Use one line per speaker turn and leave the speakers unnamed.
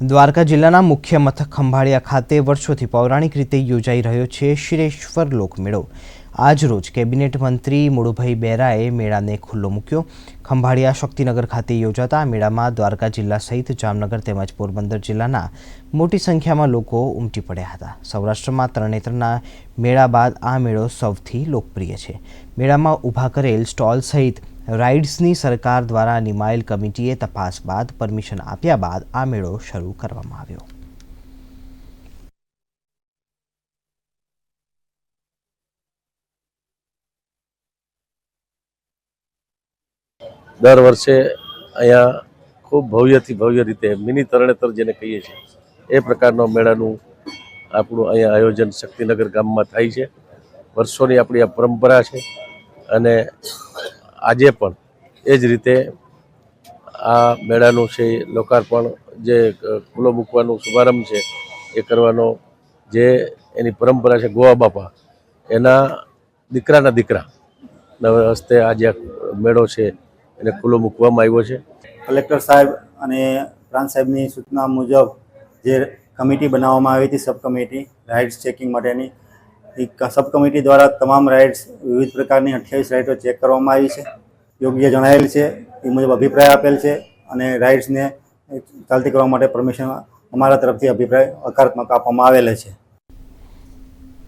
દ્વારકા જિલ્લાના મુખ્ય મથક ખંભાળિયા ખાતે વર્ષોથી પૌરાણિક રીતે યોજાઈ રહ્યો છે શિરેશ્વર લોકમેળો. આજ રોજ કેબિનેટ મંત્રી મુળુભાઈ બેરાએ મેળાને ખુલ્લો મૂક્યો. ખંભાળિયા શક્તિનગર ખાતે યોજાતા આ મેળામાં દ્વારકા જિલ્લા સહિત જામનગર તેમજ પોરબંદર જિલ્લાના મોટી સંખ્યામાં લોકો ઉમટી પડ્યા હતા. સૌરાષ્ટ્રમાં તરણેતરના મેળા બાદ આ મેળો સૌથી લોકપ્રિય છે. મેળામાં ઊભા કરેલ સ્ટોલ સહિત રાઇડ્સની સરકાર દ્વારા નિમાયેલ કમિટીએ તપાસ બાદ પરમિશન આપ્યા બાદ આ મેળો શરૂ કરવામાં આવ્યો.
દર વર્ષે અહીંયા ખૂબ ભવ્યથી ભવ્ય રીતે, મિની તરણેતર જેને કહીએ છીએ, એ પ્રકારનો મેળાનું આપણું અહીંયા આયોજન શક્તિનગર ગામમાં થાય છે. વર્ષોની આપણી આ પરંપરા છે અને આજે પણ એ જ રીતે આ મેળાનું છે, લોકાર્પણ જે ખુલ્લો મૂકવાનો શુભારંભ છે, એ કરવાનો જે એની પરંપરા છે, ગોવા બાપા, એના દીકરાના દીકરા હસ્તે આ મેળો છે, એને ખુલ્લો મૂકવામાં આવ્યો છે.
કલેક્ટર સાહેબ અને પ્રાંત સાહેબની સૂચના મુજબ જે કમિટી બનાવવામાં આવી હતી સબ કમિટી રાઇડ્સ ચેકિંગ માટેની સબ કમિટી દ્વારા તમામ રાઇડ્સ વિવિધ પ્રકારની અઠ્યાવીસ રાઇડો ચેક કરવામાં આવી છે. યોગ્ય જણાયેલ છે, એ મુજબ અભિપ્રાય આપેલ છે અને રાઇડ્સને ચાલતી કરવા માટે પરમિશન અમારા તરફથી અભિપ્રાય હકારાત્મક આપવામાં આવેલ છે.